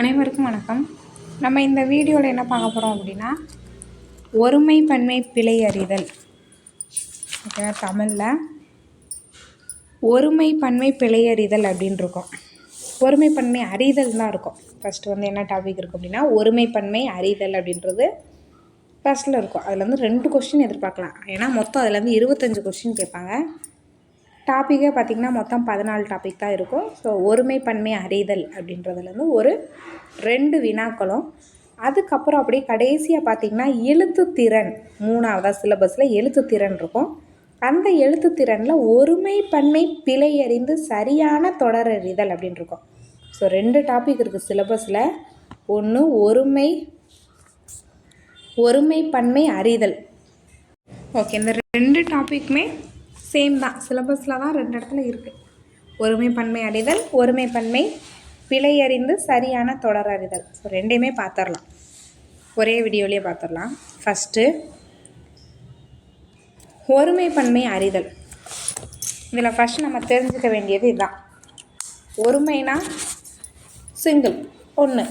அனைவருக்கும் வணக்கம். நம்ம இந்த வீடியோவில் என்ன பார்க்க போகிறோம் அப்படின்னா ஒருமை பன்மை பிழை அறிதல். ஓகேவா? தமிழில் ஒருமை பன்மை பிழை அறிதல் அப்படின்னு இருக்கும். ஒருமை பன்மை அறிதல் தான் இருக்கும். ஃபஸ்ட்டு வந்து என்ன டாபிக் இருக்கும் அப்படின்னா ஒருமை பன்மை அறிதல் அப்படின்றது ஃபஸ்ட்டில் இருக்கும். அதில் வந்து ரெண்டு கொஸ்டின் எதிர்பார்க்கலாம். ஏன்னா மொத்தம் அதுலேருந்து இருபத்தஞ்சு கொஸ்டின் கேட்பாங்க. டாப்பிக்கே பார்த்திங்கன்னா மொத்தம் பதினாலு டாபிக் தான் இருக்கும். ஸோ ஒருமை பன்மை அறிதல் அப்படின்றதுலேருந்து ஒரு ரெண்டு வினாக்களும். அதுக்கப்புறம் அப்படியே கடைசியாக பார்த்திங்கன்னா எழுத்துத்திறன் மூணாவதாக சிலபஸில் எழுத்துத்திறன் இருக்கும். அந்த எழுத்துத்திறனில் ஒருமை பன்மை பிழை அறிந்து சரியான தொடரறிதல் அப்படின்னு இருக்கும். ஸோ ரெண்டு டாபிக் இருக்குது சிலபஸில் ஒன்று ஒருமை ஒருமை பன்மை அறிதல். ஓகே இந்த ரெண்டு டாப்பிக்குமே சேம் தான். சிலபஸில் தான் ரெண்டு இடத்துல இருக்குது ஒருமை பன்மை அறிதல் ஒருமை பன்மை பிழை அறிந்து சரியான தொடர் அறிதல். ஸோ ரெண்டையுமே பார்த்துடலாம் ஒரே வீடியோலேயே பார்த்துடலாம் ஃபஸ்ட்டு ஒருமை பன்மை அறிதல். இதில் ஃபஸ்ட் நம்ம தெரிஞ்சுக்க வேண்டியது இதுதான் ஒருமைனா சிங்கிள் ஒன்று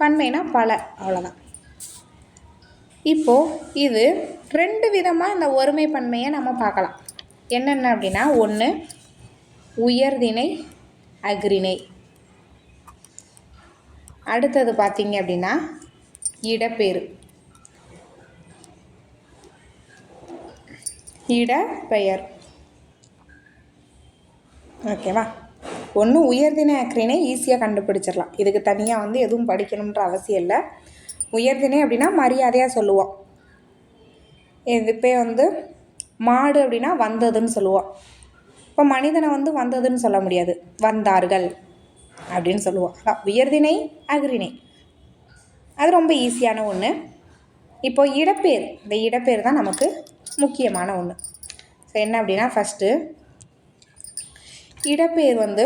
பன்மைனா பல அவ்வளோதான் இப்போது இது ரெண்டு விதமாக இந்த ஒருமை பன்மையை நம்ம பார்க்கலாம். என்னென்ன அப்படின்னா ஒன்று உயர்திணை அக்ரிணை அடுத்தது பார்த்தீங்க அப்படின்னா இடப்பேறு. இடப்பெயர். ஓகேவா ஒன்று உயர்தினை அக்ரிணை ஈஸியாக கண்டுபிடிச்சிடலாம். இதுக்கு தனியாக வந்து எதுவும் படிக்கணுன்ற அவசியம் இல்லை. உயர்தினை அப்படின்னா மரியாதையாக சொல்லுவோம். இதுப்பே வந்து மாடு அப்படின்னா வந்ததுன்னு சொல்லுவோம். இப்போ மனிதனை வந்து வந்ததுன்னு சொல்ல முடியாது. வந்தார்கள் அப்படின்னு சொல்லுவோம். அதான் உயர்தினை அகிரிணை அது ரொம்ப ஈஸியான ஒன்று இப்போ இடப்பேர் இந்த இடப்பேர் தான் நமக்கு முக்கியமான ஒன்று ஸோ என்ன அப்படின்னா ஃபஸ்ட்டு இடப்பெயர் வந்து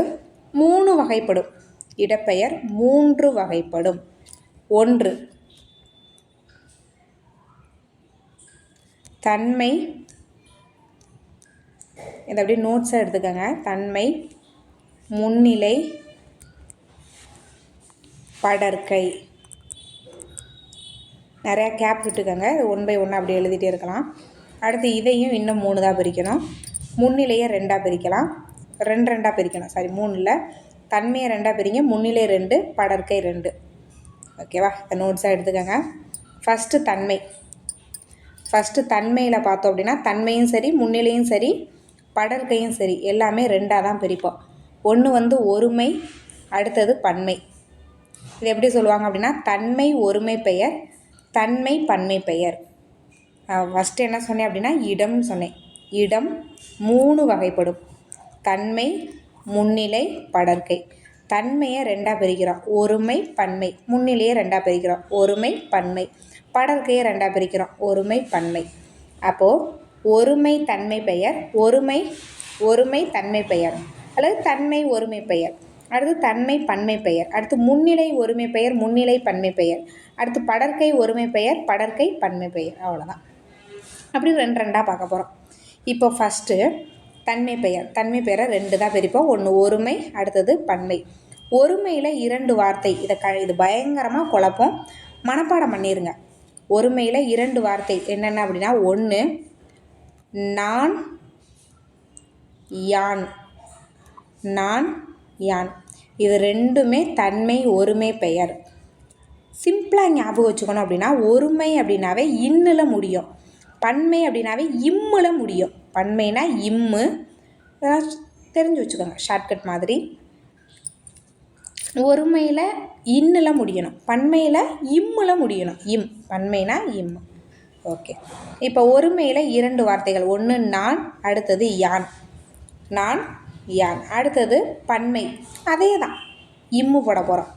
மூணு வகைப்படும். இடப்பெயர் மூன்று வகைப்படும். ஒன்று தன்மை இதை அப்படியே நோட்ஸாக எடுத்துக்கோங்க. தன்மை முன்னிலை படற்கை. நிறையா கேப் விட்டுக்கோங்க. இது ஒன் பை ஒன்று அப்படி எழுதிட்டே இருக்கலாம். அடுத்து இதையும் இன்னும் மூணு தான் பிரிக்கணும். முன்னிலையை ரெண்டாக பிரிக்கலாம். ரெண்டு ரெண்டாக பிரிக்கணும். சாரி மூணில் தன்மையை ரெண்டாக பிரிங்க. முன்னிலை ரெண்டு படற்கை ரெண்டு. ஓகேவா இந்த நோட்ஸாக எடுத்துக்கோங்க. ஃபஸ்ட்டு தன்மை. ஃபஸ்ட்டு தன்மையில் பார்த்தோம் அப்படின்னா தன்மையும் சரி முன்னிலையும் சரி படற்கையும் சரி எல்லாமே ரெண்டாக தான் பிரிப்போம். ஒன்று வந்து ஒருமை அடுத்தது பன்மை. இது எப்படி சொல்லுவாங்க அப்படின்னா தன்மை ஒருமை பெயர் தன்மை பன்மை பெயர். ஃபஸ்ட்டு என்ன சொன்னேன் அப்படின்னா இடம்னு சொன்னேன். இடம் மூணு வகைப்படும். தன்மை முன்னிலை படற்கை. தன்மையை ரெண்டாக பிரிக்கிறோம். ஒருமை பன்மை. முன்னிலையை ரெண்டாக பிரிக்கிறோம். ஒருமை பன்மை. படற்கையை ரெண்டாக பிரிக்கிறோம். ஒருமை பன்மை. அப்போது ஒருமை தன்மை பெயர் ஒருமை ஒருமை தன்மை பெயர். அல்லது தன்மை ஒருமை பெயர். அடுத்து தன்மை பன்மை பெயர். அடுத்து முன்னிலை ஒருமை பெயர் முன்னிலை பன்மை பெயர். அடுத்து படற்கை ஒருமை பெயர் படற்கை பன்மை பெயர். அவ்வளோதான் அப்படி ரெண்டு ரெண்டாக பார்க்க போகிறோம் இப்போ ஃபஸ்ட்டு தன்மை பெயர். தன்மை பெயரை ரெண்டு தான் பிரிப்போம். ஒன்று ஒருமை அடுத்தது பன்மை. ஒருமையில் இரண்டு வார்த்தை. இதை க இது பயங்கரமாக குழப்பம். மனப்பாடம் பண்ணிடுங்க ஒருமையில் இரண்டு வார்த்தை என்னென்ன அப்படின்னா ஒன்று நான் யான். நான் யான். இது ரெண்டுமே தன்மை ஒருமை பெயர். சிம்பிளாக ஞாபகம் வச்சுக்கணும் அப்படின்னா ஒருமை அப்படின்னாவே இன்னில் முடியும். பன்மை அப்படின்னாவே இம்மில் முடியும். பன்மைனா இம்மு. தெரிஞ்சு வச்சுக்கோங்க ஷார்ட்கட் மாதிரி. ஒருமையில் இன்னில் முடியணும். பன்மையில் இம்மில் முடியணும். இம். பன்மைனா இம்மு ஓகே இப்போ ஒருமையில் இரண்டு வார்த்தைகள். ஒன்று நான் அடுத்தது யான். நான் யான். அடுத்தது பன்மை. அதே தான் இம்மு போட போகிறோம்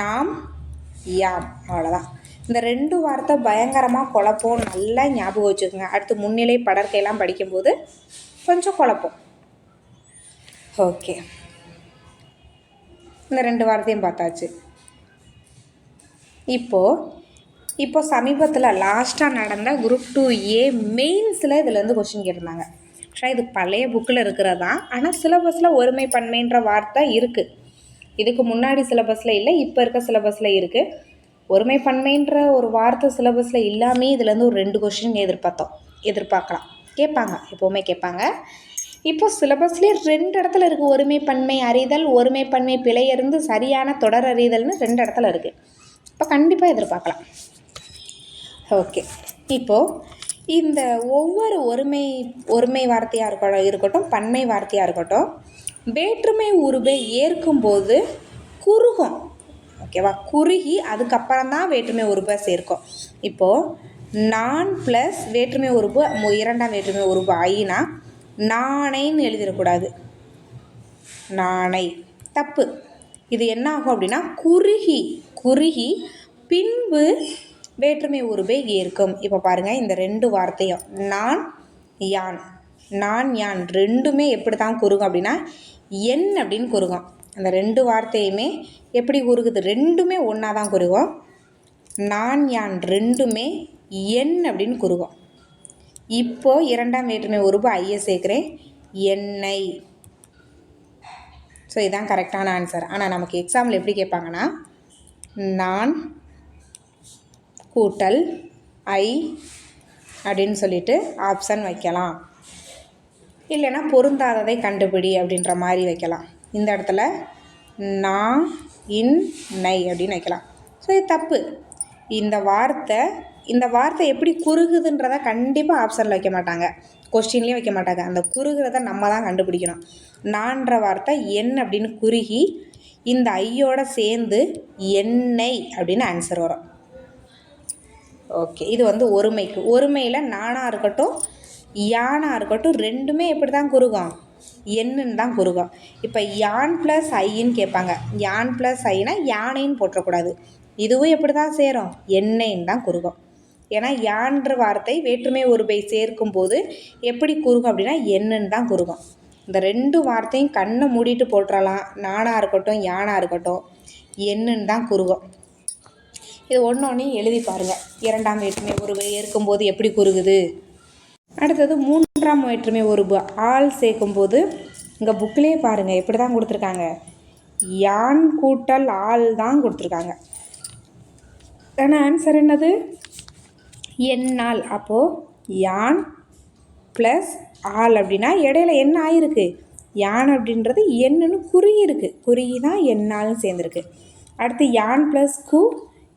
நாம் யாம். அவ்வளோதான் இந்த ரெண்டு வார்த்தை பயங்கரமாக குழப்பம். நல்லா ஞாபகம் வச்சுக்கோங்க. அடுத்து முன்னிலை படற்கையெல்லாம் படிக்கும்போது கொஞ்சம் குழப்பம். ஓகே இந்த ரெண்டு வார்த்தையும் பார்த்தாச்சு. இப்போது இப்போ சமீபத்தில் லாஸ்ட்டாக நடந்த குரூப் டூ ஏ மெயின்ஸில் இதுலேருந்து கொஷின் கேட்டிருந்தாங்க. ஆக்சுவலாக இது பழைய புக்கில் இருக்கிறது? தான் ஆனால் சிலபஸில் ஒருமை பன்மைன்ற வார்த்தை இருக்குது இதுக்கு முன்னாடி சிலபஸில் இல்லை இப்போ இருக்க சிலபஸில் இருக்குது ஒருமை பன்மைன்ற ஒரு வார்த்தை சிலபஸில் இல்லாமே இதுலேருந்து ஒரு ரெண்டு கொஷின் எதிர்பார்த்தோம். எதிர்பார்க்கலாம். கேட்பாங்க. எப்போவுமே கேட்பாங்க. இப்போ சிலபஸ்லேயே ரெண்டு இடத்துல இருக்குது ஒருமை பன்மை அறிதல் ஒருமை பன்மை பிழையிருந்து சரியான தொடர் அறிதல்னு ரெண்டு இடத்துல இருக்குது இப்போ கண்டிப்பாக எதிர்பார்க்கலாம். ஓகே இப்போது இந்த ஒவ்வொரு ஒருமை ஒருமை வார்த்தையாக இருக்கட்டும் இருக்கட்டும் பன்மை வார்த்தையாக இருக்கட்டும் வேற்றுமை உருவை ஏற்கும்போது குறுகும். ஓகேவா குறுகி அதுக்கப்புறம் தான் வேற்றுமை உருவை சேர்க்கும். இப்போது நான் ப்ளஸ் வேற்றுமை உறுப்பு இரண்டாம் வேற்றுமை உறுப்பு ஆயினா நாணைன்னு எழுதிடக்கூடாது. நாணை. தப்பு. இது என்ன ஆகும் அப்படின்னா குறுகி குறுகி பின்பு வேற்றுமை உருவை ஏற்கும். இப்போ பாருங்கள் இந்த ரெண்டு வார்த்தையும் நான் யான். நான் யான் ரெண்டுமே எப்படி தான் குறுகும் அப்படின்னா என் அப்படின்னு குறுகும். அந்த ரெண்டு வார்த்தையுமே எப்படி குறுகுது? ரெண்டுமே ஒன்றா தான் குறுகும். நான் யான் ரெண்டுமே என் அப்படின்னு குறுகும். இப்போது இரண்டாம் வேற்றுமை உருபு ஐயை சேர்க்குறேன். எண்ணெய் ஸோ இதுதான் கரெக்டான ஆன்சர் ஆனால் நமக்கு எக்ஸாமில் எப்படி கேட்பாங்கன்னா நான் கூட்டல் ஐ அப்படின்னு சொல்லிட்டு ஆப்ஷன் வைக்கலாம். இல்லைன்னா பொருந்தாததை கண்டுபிடி அப்படின்ற மாதிரி வைக்கலாம். இந்த இடத்துல நான் இன் நை அப்படின்னு வைக்கலாம். ஸோ இது தப்பு. இந்த வார்த்தை இந்த வார்த்தை எப்படி குறுகுதுன்றதை கண்டிப்பாக ஆப்ஷனில் வைக்க மாட்டாங்க. கொஸ்டின்லேயும் வைக்க மாட்டாங்க. அந்த குறுகிறத நம்ம தான் கண்டுபிடிக்கணும். நான்ற வார்த்தை என் அப்படின்னு குறுகி இந்த ஐயோட சேர்ந்து எண்ணெய் அப்படின்னு ஆன்சர் வரும். ஓகே இது வந்து ஒருமைக்கு. ஒருமையில் நானாக இருக்கட்டும் யானாக இருக்கட்டும் ரெண்டுமே எப்படி தான் குறுகும். எண்ணுன்னு தான் குறுகும். இப்போ யான் ப்ளஸ் ஐன்னு கேட்பாங்க. யான் ப்ளஸ் ஐனா யானைன்னு போட்டுறக்கூடாது இதுவும் எப்படி தான் சேரும். எண்ணெய்ன்னு தான் குறுகும். ஏன்னா யான்ற வார்த்தை வேற்றுமை ஒருமை சேர்க்கும் போது எப்படி குறுகும் அப்படின்னா எண்ணுன்னு தான் குறுகும். இந்த ரெண்டு வார்த்தையும் கண்ணை மூடிட்டு போட்டுறலாம் நானாக இருக்கட்டும் யானாக இருக்கட்டும் எண்ணுன்னு தான் குறுகும். இது ஒன்று ஒன்றையும் எழுதி பாருங்கள் இரண்டாம் வேற்றுமை உருவை ஏற்கும்போது எப்படி குறுகுது? அடுத்தது மூன்றாம் வேற்றுமை உருவு ஆள் சேர்க்கும்போது இங்கே புக்கிலே பாருங்கள் எப்படி தான் கொடுத்துருக்காங்க? யான் கூட்டல் ஆள் தான் கொடுத்துருக்காங்க. ஆனால் ஆன்சர் என்னது? என்னால். அப்போது யான் ப்ளஸ் ஆள் அப்படின்னா இடையில என்ன ஆயிருக்கு? யான் அப்படின்றது என்னன்னு குறி இருக்குது குறி தான் என்னால்னு சேர்ந்துருக்கு. அடுத்து யான் ப்ளஸ் கு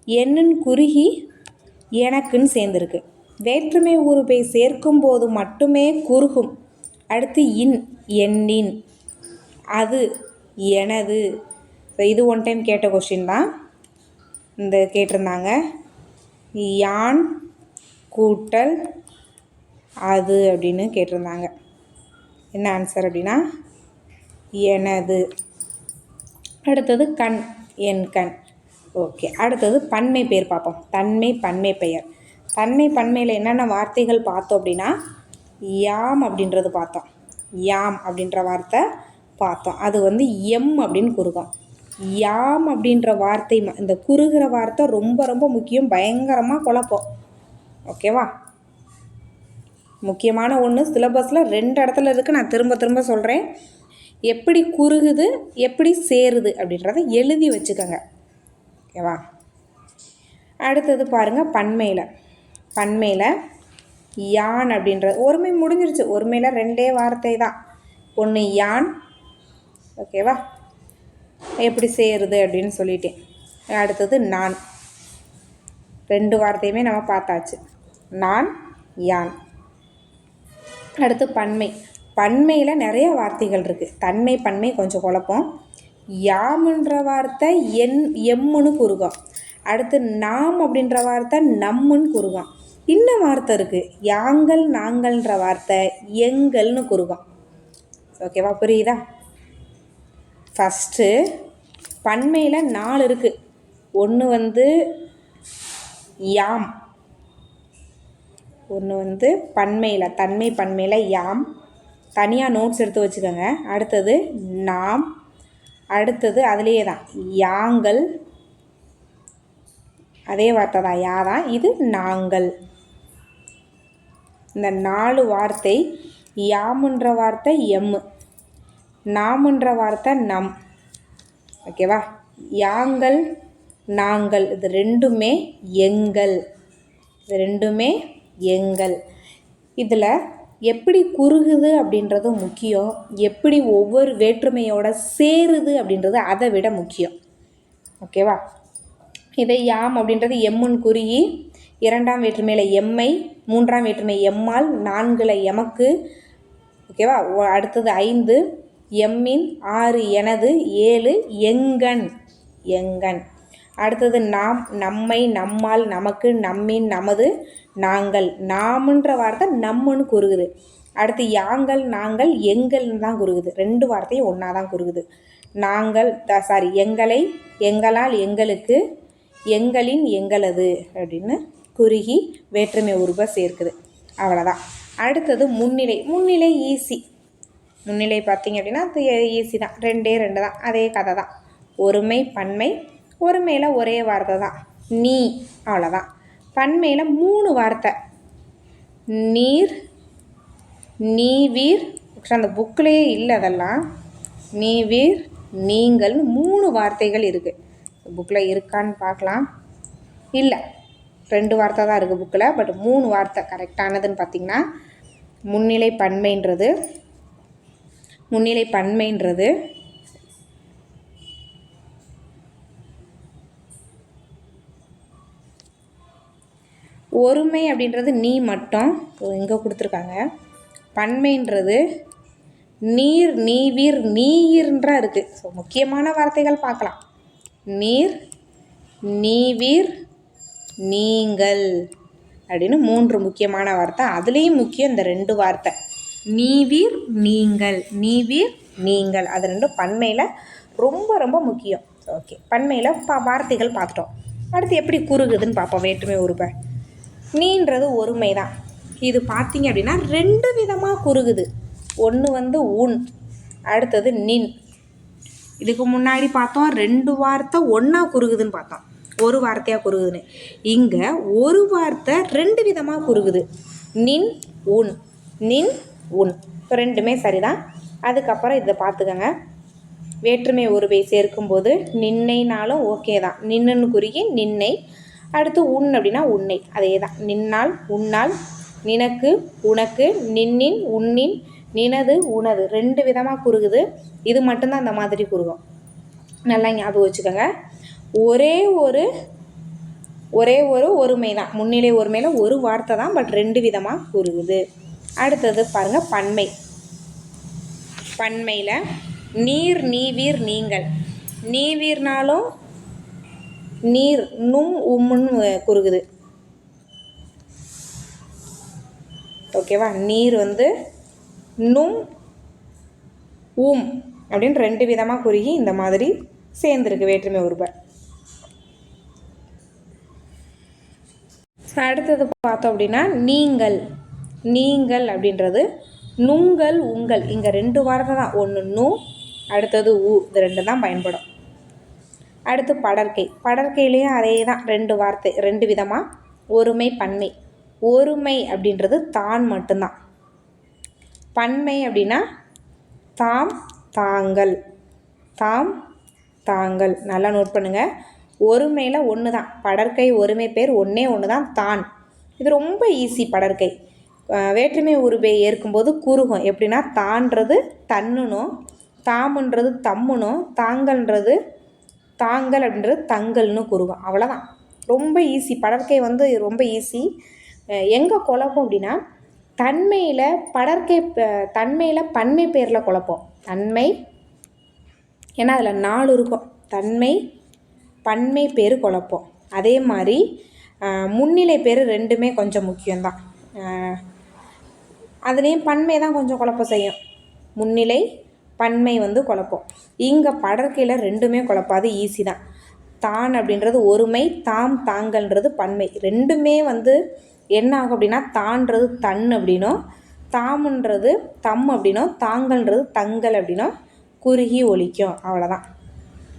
என்னன்னு குறுகி எனக்குன்னு சேர்ந்துருக்கு. வேற்றுமை உருவை சேர்க்கும் போது மட்டுமே குறுகும். அடுத்து இன் எண்ணின். அது எனது. இது ஒன் டைம் கேட்ட கொஷின் தான். இந்த கேட்டிருந்தாங்க. யான் கூட்டல் அது அப்படின்னு கேட்டிருந்தாங்க. என்ன ஆன்சர் அப்படின்னா எனது. அடுத்தது கண் என் கண். ஓகே. அடுத்தது பன்மை பெயர் பார்ப்போம். தன்மை பன்மை பெயர். தன்மை பன்மையில் என்னென்ன வார்த்தைகள் பார்த்தோம் அப்படின்னா யாம் அப்படின்றது பார்த்தோம். யாம் அப்படின்ற வார்த்தை பார்த்தோம். அது வந்து எம் அப்படின்னு குறுகும். யாம் அப்படின்ற வார்த்தை ம- இந்த குறுகிற வார்த்தை ரொம்ப ரொம்ப முக்கியம். பயங்கரமாக குழப்பம். ஓகேவா? முக்கியமான ஒன்று சிலபஸில் ரெண்டு இடத்துல இருக்குது நான் திரும்ப திரும்ப சொல்கிறேன் எப்படி குறுகுது எப்படி சேருது அப்படின்றத எழுதி வச்சுக்கோங்க. ஓகேவா? அடுத்தது பாருங்கள் பன்மையில். பன்மையில் யான் அப்படின்றது. ஒருமை முடிஞ்சிருச்சு. ஒருமையில் ரெண்டே வார்த்தை தான். ஒன்று யான் ஓகேவா? எப்படி சேருது அப்படின்னு சொல்லிட்டேன். அடுத்தது நான். ரெண்டு வார்த்தையுமே நம்ம பார்த்தாச்சு. நான் யான். அடுத்து பன்மை. பன்மையில் நிறைய வார்த்தைகள் இருக்குது தன்மை பன்மை கொஞ்சம் குழப்பம். யாமுன்ற வார்த்தை என் எம்முன்னு குறுகம். அடுத்து நாம் அப்படின்ற வார்த்தை நம்முன்னு குறுகம். இன்னும் வார்த்தை இருக்குது யாங்கள் நாங்கள்ன்ற வார்த்தை எங்கள்னு குறுகம். ஓகேவா? புரியுதா? ஃபஸ்ட்டு பன்மையில் நாலு இருக்குது ஒன்று வந்து யாம். ஒன்று வந்து பன்மையில் தன்மை பன்மையில் யாம். தனியாக நோட்ஸ் எடுத்து வச்சுக்கோங்க. அடுத்தது நாம். அடுத்தது அதுலேயே தான். யாங்கள். அதே வார்த்தை தான். யா தான். இது நாங்கள். இந்த நாலு வார்த்தை யாமுன்ற வார்த்தை எம்மு நாமுன்ற வார்த்தை நம். ஓகேவா யாங்கள் நாங்கள். இது ரெண்டுமே எங்கள். இது ரெண்டுமே எங்கள். இதில் எப்படி குறுகுது அப்படின்றது முக்கியம். எப்படி ஒவ்வொரு வேற்றுமையோட சேருது அப்படின்றது அதை விட முக்கியம். ஓகேவா இதை யாம் அப்படின்றது எம்முன்னு குறுகி இரண்டாம் வேற்றுமையில் எம்மை மூன்றாம் வேற்றுமை எம்மால் நான்கில் எமக்கு. ஓகேவா அடுத்தது ஐந்து எம்மின் ஆறு எனது ஏழு எங்கன் எங்கன். அடுத்தது நாம் நம்மை நம்மால் நமக்கு நம்மின் நமது. நாங்கள் நாமுன்ற வார்த்தை நம்முன்னு குறுகுது. அடுத்து யாங்கள் நாங்கள் எங்கள்னு தான் குறுகுது. ரெண்டு வார்த்தையும் ஒன்றா தான் குறுகுது. நாங்கள் சாரி எங்களை எங்களால் எங்களுக்கு எங்களின் எங்களது அப்படின்னு குறுகி வேற்றுமை உருவ சேர்க்குது. அவ்வளோதான் அடுத்தது முன்னிலை. முன்னிலை ஈஸி முன்னிலை பார்த்தீங்க அப்படின்னா அது ஈஸி தான். ரெண்டே ரெண்டு தான். அதே கதை தான். ஒருமை பன்மை ஒருமையில் ஒரே வார்த்தை தான். நீ. அவ்வளோதான் பன்மையில் மூணு வார்த்தை. நீர் நீவீர் ஆக்சுவலாக அந்த புக்கிலேயே இல்லை அதெல்லாம். நீவீர் நீங்கள் மூணு வார்த்தைகள் இருக்குது புக்கில் இருக்கான்னு பார்க்கலாம். இல்லை ரெண்டு வார்த்தை தான் இருக்குது புக்கில் பட் மூணு வார்த்தை கரெக்டானதுன்னு பார்த்தீங்கன்னா முன்னிலை பன்மைன்றது முன்னிலை பன்மைன்றது ஒருமை அப்படின்றது நீ மட்டும் எங்கே கொடுத்துருக்காங்க. பன்மைன்றது நீர் நீவீர் நீயிர்ன்றா இருக்குது ஸோ முக்கியமான வார்த்தைகள் பார்க்கலாம். நீர் நீவீர் நீங்கள் அப்படின்னு மூன்று முக்கியமான வார்த்தை. அதுலேயும் முக்கியம் இந்த ரெண்டு வார்த்தை. நீவீர் நீங்கள். நீவீர் நீங்கள். அது ரெண்டும் பன்மையில் ரொம்ப ரொம்ப முக்கியம். ஓகே பன்மையில் பா வார்த்தைகள் பார்த்துட்டோம். அடுத்து எப்படி குறுகுதுன்னு பார்ப்போம். வேற்றுமை உருப்பை நீன்றது ஒருமை தான் இது பார்த்தீங்க அப்படின்னா ரெண்டு விதமாக குறுகுது. ஒன்று வந்து உன் அடுத்தது நின். இதுக்கு முன்னாடி பார்த்தோம் ரெண்டு வார்த்தை ஒன்றா குறுகுதுன்னு பார்த்தோம். ஒரு வார்த்தையாக குறுகுதுன்னு. இங்கே ஒரு வார்த்தை ரெண்டு விதமாக குறுகுது. நின் உன். நின் உன். இப்போ ரெண்டுமே சரிதான். அதுக்கப்புறம் இதை பார்த்துக்கோங்க. வேற்றுமை உருவை சேர்க்கும்போது நின்னைனாலும் ஓகே தான் நின்னுன்னு குறுகி நின்னை அடுத்து உன் அப்படின்னா உன்னை. அதே தான் நின்னால் உன்னால் நினக்கு உனக்கு நின்னின் உன்னின் நினது உனது. ரெண்டு விதமாக குறுகுது. இது மட்டும்தான் அந்த மாதிரி குறுகும். நல்லா ஞாபகம் வச்சுக்கோங்க. ஒரே ஒரு ஒரே ஒரு ஒருமை தான். முன்னிலை ஒருமையில் ஒரு வார்த்தை தான் பட் ரெண்டு விதமாக குறுகுது. அடுத்தது பாருங்கள் பன்மை. பன்மையில் நீர் நீவீர் நீங்கள். நீவீர்னாலும் நீர் நும் உம்முன்னு குறுகுது. ஓகேவா நீர் வந்து நும் உம் அப்படின்னு ரெண்டு விதமாக குறுகி இந்த மாதிரி சேர்ந்துருக்கு வேற்றுமை உருவ. அடுத்தது பார்த்தோம் அப்படின்னா நீங்கள் நீங்கள் அப்படின்றது நுங்கள் உங்கள். இங்கே ரெண்டு வார்த்தை தான். ஒன்று நு அடுத்தது உ. இது ரெண்டு தான் பயன்படும். அடுத்து படற்கை. படற்கையிலையும் அதே தான் ரெண்டு வார்த்தை ரெண்டு விதமாக ஒருமை பன்மை. ஒருமை அப்படின்றது தான் மட்டும்தான். பன்மை அப்படின்னா தாம் தாங்கள். தாம் தாங்கள். நல்லா நோட் பண்ணுங்கள் ஒருமையில் ஒன்று தான் படற்கை ஒருமை பேர் ஒன்றே ஒன்று தான். தான் இது ரொம்ப ஈஸி படற்கை. வேற்றுமை உருவை ஏற்கும்போது குறுகும். எப்படின்னா தான்றது தன்னுனும் தாமுன்றது தம்முனும் தாங்கள்ன்றது தாங்கள் அப்படின்றது தங்கள்னு குருவம் அவ்வளோதான் ரொம்ப ஈஸி படற்கை வந்து ரொம்ப ஈஸி எங்கே குழப்பம் அப்படின்னா தன்மையில் படற்கை தன்மையில் பன்மை பேரில் குழப்பம். தன்மை ஏன்னா அதில் நாலு இருக்கும். தன்மை பன்மை பேர் குழப்பம். அதே மாதிரி முன்னிலை பேர் ரெண்டுமே கொஞ்சம் முக்கியம்தான். அதுலேயும் பன்மை தான் கொஞ்சம் குழப்பம் செய்யும். முன்னிலை பன்மை வந்து குழப்பம். இங்கே படற்கையில் ரெண்டுமே குழப்பாது ஈஸி தான். தான் அப்படின்றது ஒருமை தாம் தாங்கள்ன்றது பன்மை. ரெண்டுமே வந்து என்ன ஆகும் அப்படின்னா தான்றது தன் அப்படின்னும் தாமுன்றது தம் அப்படின்னும் தாங்கள்ன்றது தங்கள் அப்படின்னும் குறுகி ஒலிக்கும். அவ்வளோதான்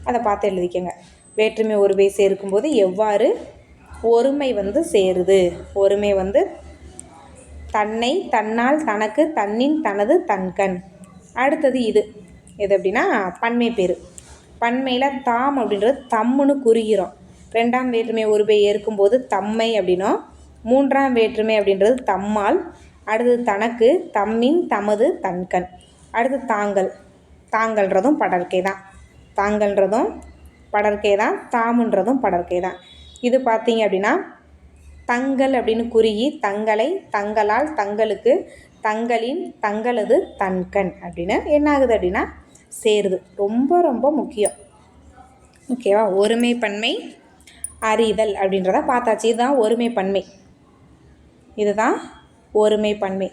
அதை பார்த்து எழுதிக்கோங்க. வேற்றுமை ஒருமை சேர்க்கும்போது எவ்வாறு ஒருமை வந்து சேருது? ஒருமை வந்து தன்னை தன்னால் தனக்கு தன்னின் தனது தன்கண். அடுத்தது இது. எது அப்படின்னா பன்மை பேர். பன்மையில் தாம் அப்படின்றது தம்முன்னு குறிகிறோம். ரெண்டாம் வேற்றுமை உருபை ஏற்கும்போது தம்மை அப்படின்னும். மூன்றாம் வேற்றுமை அப்படின்றது தம்மால். அடுத்தது தனக்கு தம்மின் தமது தன்கண். அடுத்து தாங்கள். தாங்கள்ன்றதும் படற்கை தான் தாங்கள்ன்றதும் படற்கை தான் தாமுன்றதும் படற்கை தான் இது பார்த்தீங்க அப்படின்னா தங்கள் அப்படின்னு குறுகி தங்களை தங்களால் தங்களுக்கு தங்களின் தங்களது தன்கண் அப்படின்னு என்ன ஆகுது அப்படின்னா சேருது. ரொம்ப ரொம்ப முக்கியம். ஓகேவா ஒருமை பன்மை அறிதல் அப்படின்றத பார்த்தாச்சு. இதுதான் ஒருமை பன்மை இதுதான் ஒருமை பன்மை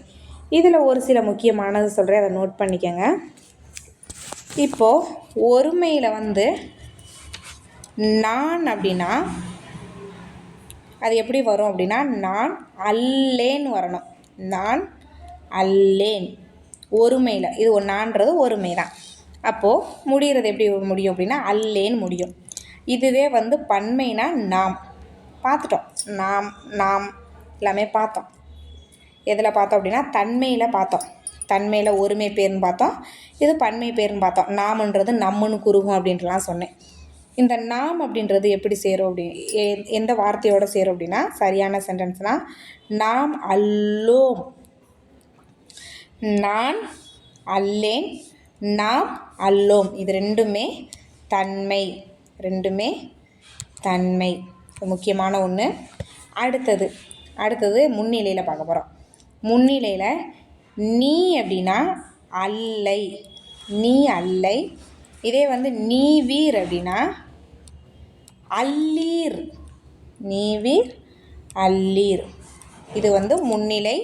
இதில் ஒரு சில முக்கியமானது சொல்கிறேன் அதை நோட் பண்ணிக்கோங்க. இப்போது ஒருமையில் வந்து நான் அப்படின்னா அது எப்படி வரும் அப்படின்னா நான் அல்லேன்னு வரணும். நான் அல்லேன். ஒருமையில். இது ஒரு நான்றது ஒருமை தான் அப்போது முடிகிறது எப்படி முடியும் அப்படின்னா அல்லேன்னு முடியும். இதுவே வந்து பன்மைனா நாம். பார்த்துட்டோம். நாம் நாம் எல்லாமே பார்த்தோம். எதில் பார்த்தோம் அப்படின்னா தன்மையில் பார்த்தோம். தன்மையில் ஒருமை பேர்னு பார்த்தோம். இது பன்மை பேர்னு பார்த்தோம். நாம்ன்றது நம்முன்னு குறுகும் அப்படின்ட்டுலாம் சொன்னேன். இந்த நாம் அப்படின்றது எப்படி சேரும் அப்படி எ- எந்த வார்த்தையோட சேரும் அப்படின்னா சரியான சென்டென்ஸ்னால் நாம் அல்லோம். நான் அல்லேன் நாம் அல்லோம். இது ரெண்டுமே தன்மை ரெண்டுமே தன்மை. முக்கியமான ஒன்று அடுத்தது அடுத்தது முன்னிலையில் பார்க்க போகிறோம் முன்னிலையில் நீ அப்படின்னா அல்லை நீ அல்லை. இதே வந்து நீ வீர் அப்படின்னா அல்லீர். நீவீர் அல்லீர். இது வந்து முன்னிலை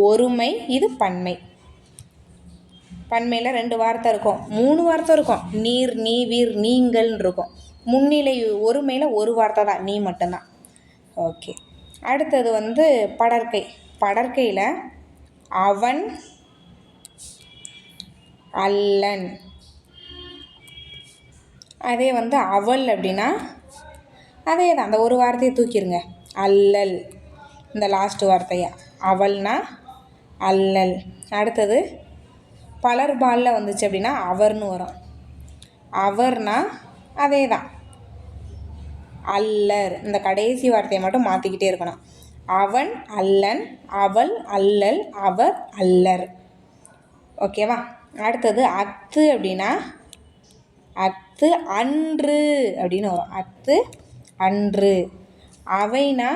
ஒருமை இது பன்மை. பன்மையில் ரெண்டு வார்த்தை இருக்கும். மூணு வார்த்தை இருக்கும். நீர் நீ வீர் நீங்கள்னு இருக்கும். முன்னிலை ஒருமையில் ஒரு வார்த்தை தான். நீ மட்டும்தான். ஓகே. அடுத்தது வந்து படற்கை. படற்கையில் அவன் அல்லன். அதே வந்து அவள் அப்படின்னா அதே தான் அந்த ஒரு வார்த்தையை தூக்கிடுங்க அல்லல். இந்த லாஸ்ட் வார்த்தையை. அவள்னா அல்லல். அடுத்தது பலர்பாலில் வந்துச்சு அப்படின்னா அவர்னு வரும். அவர்னா அதே தான் அல்லர். இந்த கடைசி வார்த்தையை மட்டும் மாற்றிக்கிட்டே இருக்கணும். அவன் அல்லன் அவள் அல்லல் அவர் அல்லர். ஓகேவா? அடுத்தது அத்து அப்படின்னா அத்து அன்று அப்படின்னு வரும். அத்து அன்று. அவைனா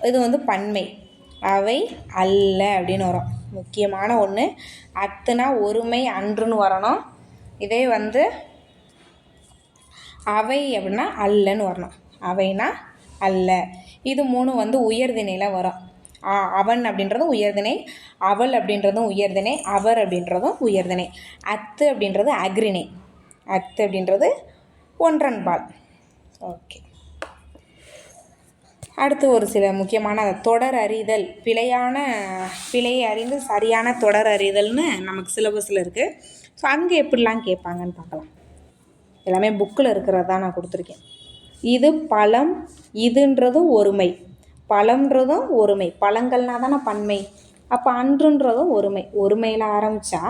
இது வந்து பன்மை. அவை அல்ல அப்படின்னு வரும். முக்கியமான ஒன்று அத்துனா ஒருமை அன்றுன்னு வரணும். இதே வந்து அவை அப்படின்னா அல்லன்னு வரணும். அவைனா அல்ல. இது மூணு வந்து உயர்திணையில் வரும். ஆ அவன் அப்படின்றதும் உயர்திணை அவள் அப்படின்றதும் உயர்திணை அவர் அப்படின்றதும் உயர்திணை. அத்து அப்படின்றது அக்ரிணை அத்து அப்படின்றது ஒன்றன் பால் ஓகே. அடுத்து ஒரு சில முக்கியமான தொடர் அறிதல் பிழையான பிழையை அறிந்து சரியான தொடர் அறிதல்னு நமக்கு சிலபஸில் இருக்குது ஸோ அங்கே எப்படிலாம் கேட்பாங்கன்னு பார்க்கலாம். எல்லாமே புக்கில் இருக்கிறது தான் நான் கொடுத்துருக்கேன். இது பழம் இதுன்றதும் ஒருமை. பழம்ன்றதும் ஒருமை. பழங்கள்னா தானே பன்மை. அப்போ அன்றுன்றதும் ஒருமை. ஒருமையில் ஆரம்பித்தா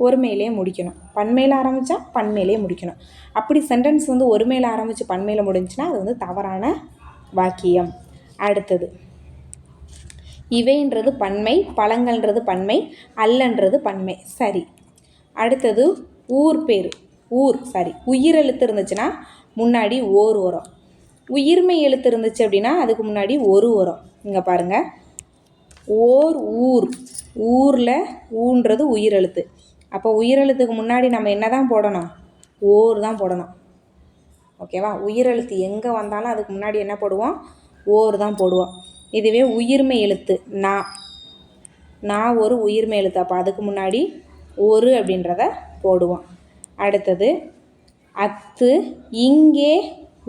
ஒருமையிலே முடிக்கணும். பன்மையில் ஆரம்பித்தா பன்மையிலே முடிக்கணும். அப்படி சென்டென்ஸ் வந்து ஒருமையில் ஆரம்பித்து பன்மையில் முடிஞ்சுன்னா அது வந்து தவறான வாக்கியம். அடுத்தது இவைன்றது பன்மை பழங்கள்ன்றது பன்மை அல்லன்றது பன்மை. சரி. அடுத்தது ஊர் பேர். ஊர் சாரி. உயிரெழுத்து இருந்துச்சுன்னா முன்னாடி ஓர் உரம். உயிர்மை எழுத்து இருந்துச்சு அப்படின்னா அதுக்கு முன்னாடி ஒரு உரம். இங்கே பாருங்கள் ஓர் ஊர். ஊரில் ஊன்றது உயிரெழுத்து அப்போ உயிரெழுத்துக்கு முன்னாடி நம்ம என்ன தான் போடணும்? ஓர் தான் போடணும். ஓகேவா? உயிரெழுத்து எங்கே வந்தாலும் அதுக்கு முன்னாடி என்ன போடுவோம் ஓர் தான் போடுவோம் இதுவே உயிர்மை எழுத்து நா. நான் ஒரு உயிர்மை எழுத்து. அப்போ அதுக்கு முன்னாடி ஒரு அப்படின்றத போடுவோம் அடுத்தது அத்து இங்கே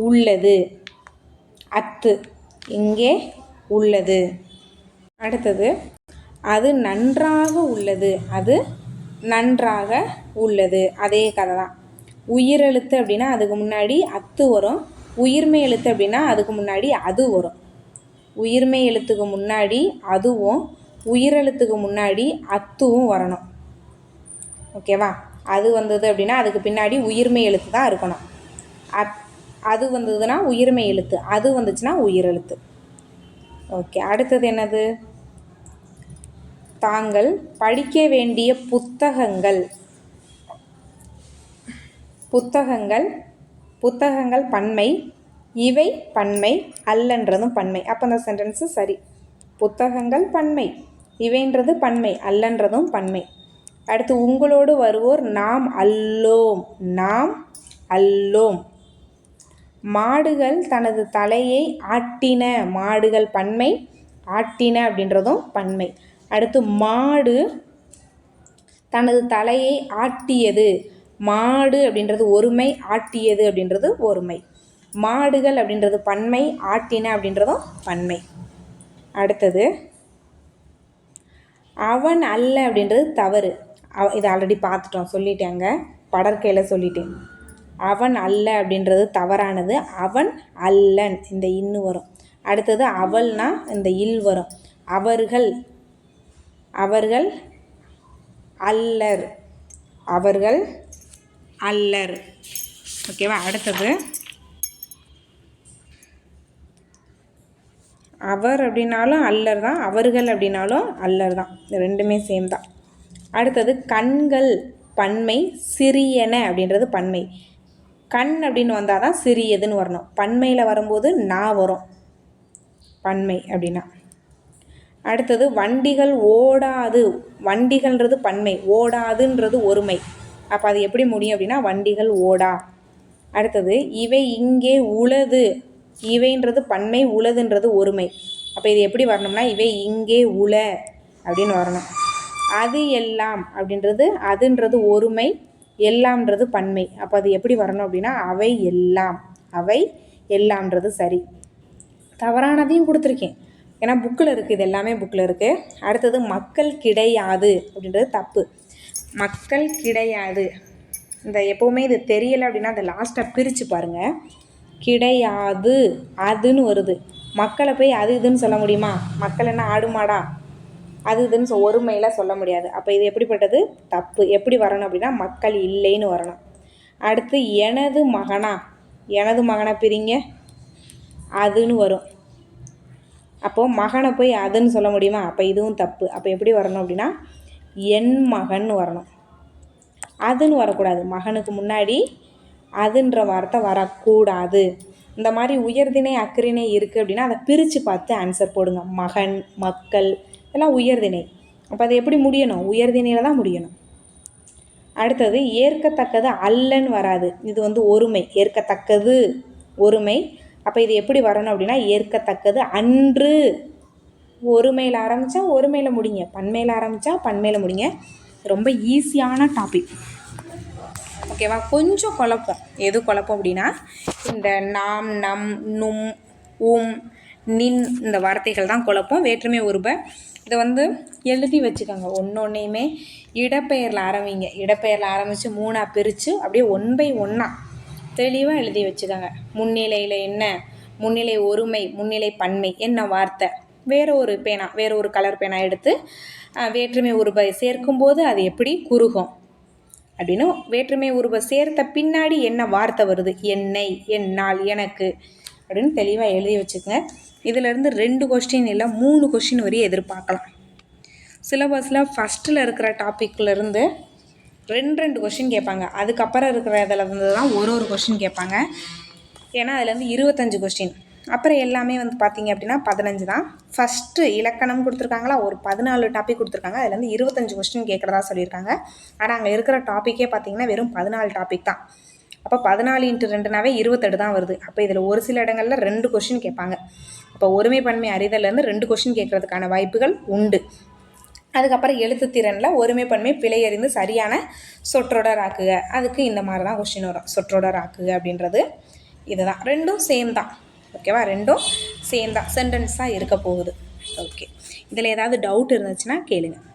உள்ளது. அத்து இங்கே உள்ளது. அடுத்தது அது நன்றாக உள்ளது. அது நன்றாக உள்ளது. அதே கதை தான். உயிரெழுத்து அப்படின்னா அதுக்கு முன்னாடி அத்து வரும். உயிர்மை எழுத்து அப்படின்னா அதுக்கு முன்னாடி அது வரும். உயிர்மை எழுத்துக்கு முன்னாடி அதுவும் உயிரெழுத்துக்கு முன்னாடி அத்துவும் வரணும். ஓகேவா அது வந்தது அப்படின்னா அதுக்கு பின்னாடி உயிர்மை எழுத்து தான் இருக்கணும். அத் அது வந்ததுன்னா உயிர்மை எழுத்து அது வந்துச்சுன்னா உயிரெழுத்து. ஓகே அடுத்தது என்னது? தாங்கள் படிக்க வேண்டிய புத்தகங்கள். புத்தகங்கள் புத்தகங்கள் பன்மை இவை பன்மை அல்லன்றதும் பன்மை. அப்போ அந்த சென்டென்ஸு சரி. புத்தகங்கள் பன்மை இவைன்றது பன்மை அல்லன்றதும் பன்மை. அடுத்து உங்களோடு வருவோர் நாம் அல்லோம் நாம் அல்லோம். மாடுகள் தனது தலையை ஆட்டின மாடுகள் பன்மை ஆட்டின அப்படின்றதும் பன்மை. அடுத்து மாடு தனது தலையை ஆட்டியது. மாடு அப்படின்றது ஒருமை ஆட்டியது அப்படின்றது ஒருமை. மாடுகள் அப்படின்றது பன்மை ஆட்டின அப்படின்றதும் பன்மை. அடுத்தது அவன் அல்ல அப்படின்றது தவறு. அவ இதை ஆல்ரெடி பார்த்துட்டோம் சொல்லிட்டேங்க படற்கையில் சொல்லிட்டேன். அவன் அல்ல அப்படின்றது தவறானது அவன் அல்லன் இந்த இன்னு வரும். அடுத்தது அவள்னா இந்த இல் வரும். அவர்கள் அவர்கள் அல்லர். அவர்கள் அல்லர். ஓகேவா அடுத்தது. அவர் அப்படின்னாலும் அல்லர் தான் அவர்கள் அப்படின்னாலும் அல்லர் தான். ரெண்டுமே சேம் தான். அடுத்தது கண்கள் பன்மை சிறியன அப்படின்றது பன்மை. கண் அப்படின்னு வந்தால் தான் சிறியதுன்னு வரணும். பன்மையில் வரும்போது நான் வரும். பன்மை அப்படின்னா. அடுத்தது வண்டிகள் ஓடாது. வண்டிகள்ன்றது பன்மை. ஓடாதுன்றது ஒருமை. அப்போ அது எப்படி முடியும் அப்படின்னா வண்டிகள் ஓடா. அடுத்தது இவை இங்கே உளது. இவைன்றது பன்மை உளதுன்றது ஒருமை. அப்போ இது எப்படி வரணும்னா இவை இங்கே உள அப்படின்னு வரணும். அது எல்லாம் அப்படின்றது அதுன்றது ஒருமை எல்லாம்ன்றது பன்மை. அப்போ அது எப்படி வரணும் அப்படின்னா அவை எல்லாம். அவை எல்லாம்ன்றது சரி. தவறானதையும் கொடுத்துருக்கேன். ஏன்னா புக்கில் இருக்குது இது எல்லாமே புக்கில் இருக்குது அடுத்தது மக்கள் கிடையாது அப்படின்றது தப்பு. மக்கள் கிடையாது. இந்த எப்போவுமே இது தெரியலை அப்படின்னா அதை லாஸ்ட்டாக பிரித்து பாருங்கள் கிடையாது. அதுன்னு வருது. மக்களை போய் அது இதுன்னு சொல்ல முடியுமா? மக்கள் என்ன ஆடு மாடா? அது இதுன்னு சொ ஒருமையில் சொல்ல முடியாது. அப்போ இது எப்படிப்பட்டது? தப்பு. எப்படி வரணும் அப்படின்னா மக்கள் இல்லைன்னு வரணும். அடுத்து எனது மகனா? எனது மகனை பிரிங்க. அதுன்னு வரும். அப்போது மகனை போய் அதுன்னு சொல்ல முடியுமா? அப்போ இதுவும் தப்பு. அப்போ எப்படி வரணும் அப்படின்னா என் மகன் வரணும். அதுன்னு வரக்கூடாது. மகனுக்கு முன்னாடி அதுன்ற வார்த்தை வரக்கூடாது. இந்த மாதிரி உயர்திணை அக்கறிணை இருக்குது அப்படின்னா அதை பிரித்து பார்த்து ஆன்சர் போடுங்க. மகன் மக்கள் இதெல்லாம் உயர்திணை அப்போ அது எப்படி முடியணும்? உயர்திணையில் தான் முடியணும். அடுத்தது ஏற்கத்தக்கது அல்லன்னு வராது. இது வந்து ஒருமை. ஏற்கத்தக்கது ஒருமை. அப்போ இது எப்படி வரணும் அப்படின்னா ஏற்கத்தக்கது அன்று. ஒருமையில் ஆரம்பித்தா ஒருமையில் முடிங்க. பன்மையில் ஆரம்பித்தா பன்மையில் முடிங்க. ரொம்ப ஈஸியான டாபிக். ஓகேவா கொஞ்சம் குழப்பம். எது குழப்பம் அப்படின்னா இந்த நாம் நம் நும் உம் நின் இந்த வார்த்தைகள் தான் குழப்பம். வேற்றுமை உருப. இதை வந்து எழுதி வச்சுக்கோங்க. ஒன்று ஒன்றையுமே இடப்பெயரில் ஆரம்பிங்க. இடப்பெயரில் ஆரம்பித்து மூணாக பிரித்து அப்படியே ஒன் பை ஒன்றா தெளிவாக எழுதி வச்சுக்கோங்க. முன்னிலையில் என்ன? முன்னிலை ஒருமை முன்னிலை பன்மை. என்ன வார்த்தை? வேறு ஒரு பேனா வேறு ஒரு கலர் பேனா எடுத்து வேற்றுமை உருவை சேர்க்கும்போது அது எப்படி குறுகும். அப்படின்னு வேற்றுமை உருவை சேர்த்த பின்னாடி என்ன வார்த்தை வருது? என்னை என்னால் எனக்கு. அப்படின்னு தெளிவாக எழுதி வச்சுக்கோங்க. இதிலேருந்து ரெண்டு கொஸ்டின் இல்லை மூணு கொஸ்டின் வரையும் எதிர்பார்க்கலாம். சிலபஸில் ஃபஸ்ட்டில் இருக்கிற டாப்பிக்லேருந்து ரெண்டு ரெண்டு கொஷின் கேட்பாங்க. அதுக்கப்புறம் இருக்கிற இதில் இருந்து தான் ஒரு ஒரு கொஷின் கேட்பாங்க. ஏன்னா அதுலேருந்து இருபத்தஞ்சு கொஸ்டின் அப்புறம் எல்லாமே வந்து பார்த்திங்க அப்படின்னா பதினஞ்சு தான். ஃபஸ்ட்டு இலக்கணம் கொடுத்துருக்காங்களா? ஒரு பதினாலு டாபிக் கொடுத்துருக்காங்க. அதுலேருந்து இருபத்தஞ்சு கொஸ்டின் கேட்குறதா சொல்லியிருக்காங்க. ஆனால் அங்கே இருக்கிற டாப்பிக்கே பார்த்திங்கன்னா வெறும் பதினாலு டாபிக் தான். அப்போ பதினாலு இன்ட்டு ரெண்டுனாவே இருபத்தெட்டு தான் வருது. அப்போ இதில் ஒரு சில இடங்களில் ரெண்டு கொஷின் கேட்பாங்க. அப்போ ஒருமை பன்மை அறிதல்லேருந்து ரெண்டு கொஷின் கேட்குறதுக்கான வாய்ப்புகள் உண்டு. அதுக்கப்புறம் எழுத்து திறனில் ஒருமை பன்மை பிழை அறிந்து சரியான சொற்றொடர் ஆக்குக. அதுக்கு இந்த மாதிரி தான் கொஷின் வரும். சொற்றொடர் ஆக்குக அப்படின்றது இதுதான். ரெண்டும் சேம் தான். ஓகேவா? ரெண்டும் சேம் தான் சென்டென்ஸ் தான் இருக்க போகுது. ஓகே இதில் ஏதாவது டவுட் இருந்துச்சுன்னா கேளுங்கள்